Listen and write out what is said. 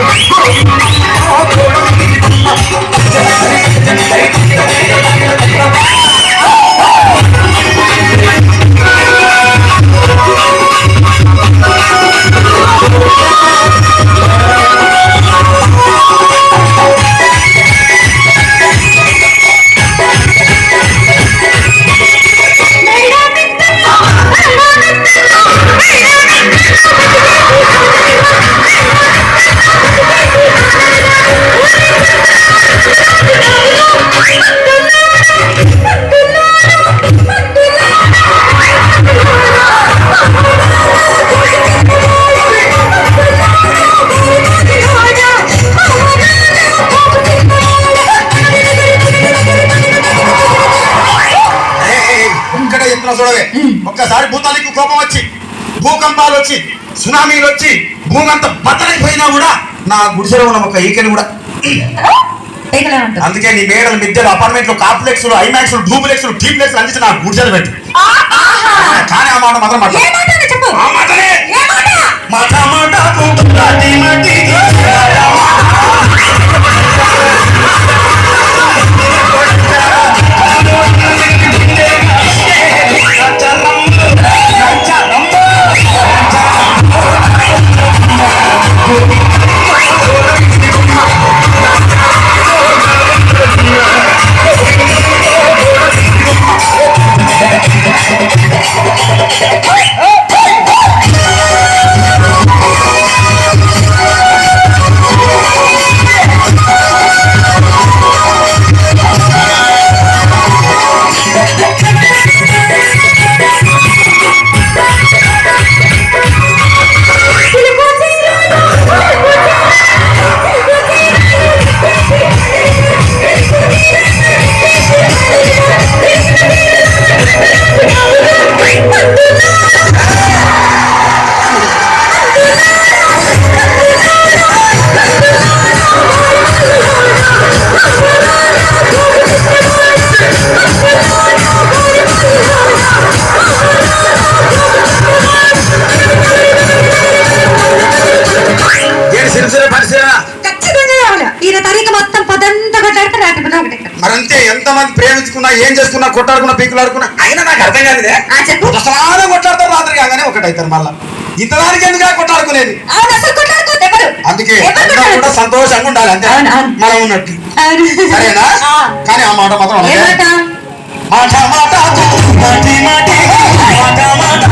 Oh, చెప్తున్నా చూడవే. ఒక్కసారి భూతానికి కోపం వచ్చి భూకంపాలు వచ్చి సునామీలు వచ్చి భూమి అంతా బద్దలైపోయినా కూడా నా గుడిసెలో ఉన్న ఒక ఈకని కూడా. అందుకే నీ మేడలు మిద్దెలు అపార్ట్మెంట్లు కాంప్లెక్స్ ఐమాక్స్ డూప్లెక్స్ టీప్లెక్స్ అందించి నా గుడిసెలు పెట్టు. కానీ ఆ మాట మాత్రం మాట? మాట మాట? మంది ప్రేమించుకున్నా ఏం చేసుకున్నా కొట్టాడుకున్నా పీకులాడుకున్నా అయినా నాకు అర్థం కాదు ప్రతిసారి కొట్లాడతారు రాత్రి కాగానే ఒకటైతారు మళ్ళా. ఇంతదానికి ఎందుకు కొట్లాడుకునేది అందుకే కూడా సంతోషంగా ఉండాలి అంతే. మనం ఉన్నట్టు సరేనా? కానీ ఆ మాట మాత్రం మాట మాట మాట.